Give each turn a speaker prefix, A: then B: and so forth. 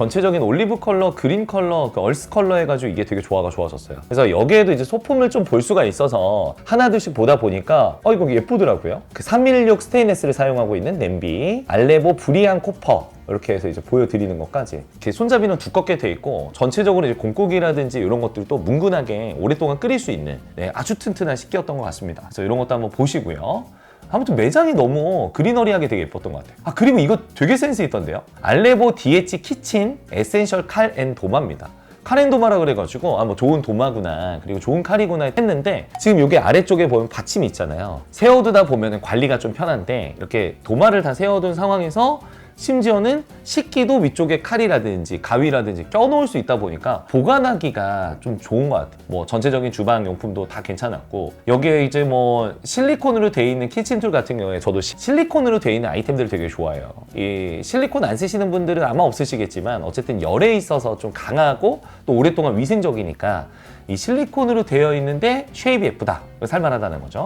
A: 전체적인 올리브 컬러, 그린 컬러, 그 얼스 컬러 해가지고 이게 되게 조화가 좋아졌어요. 그래서 여기에도 이제 소품을 좀 볼 수가 있어서 하나둘씩 보다 보니까 어 이거 예쁘더라고요. 그 316 스테인레스를 사용하고 있는 냄비, 알레보 브리안 코퍼 이렇게 해서 이제 보여드리는 것까지 이렇게 손잡이는 두껍게 돼 있고 전체적으로 이제 곰국이라든지 이런 것들도 뭉근하게 오랫동안 끓일 수 있는 네, 아주 튼튼한 식기였던 것 같습니다. 그래서 이런 것도 한번 보시고요. 아무튼 매장이 너무 그리너리하게 되게 예뻤던 것 같아요. 아 그리고 이거 되게 센스 있던데요. 알레보 DH 키친 에센셜 칼 앤 도마입니다. 칼앤 도마라 그래가지고 아 뭐 좋은 도마구나 그리고 좋은 칼이구나 했는데 지금 여기 아래쪽에 보면 받침이 있잖아요 세워두다 보면 관리가 좀 편한데 이렇게 도마를 다 세워둔 상황에서 심지어는 식기도 위쪽에 칼이라든지 가위라든지 껴놓을 수 있다 보니까 보관하기가 좀 좋은 것 같아요. 뭐 전체적인 주방 용품도 다 괜찮았고 여기에 이제 뭐 실리콘으로 돼 있는 키친툴 같은 경우에 저도 시- 실리콘으로 돼 있는 아이템들을 되게 좋아해요. 이 실리콘 안 쓰시는 분들은 아마 없으시겠지만 어쨌든 열에 있어서 좀 강하고 또 오랫동안 위생적이니까 이 실리콘으로 되어 있는데 쉐입이 예쁘다. 살만하다는 거죠.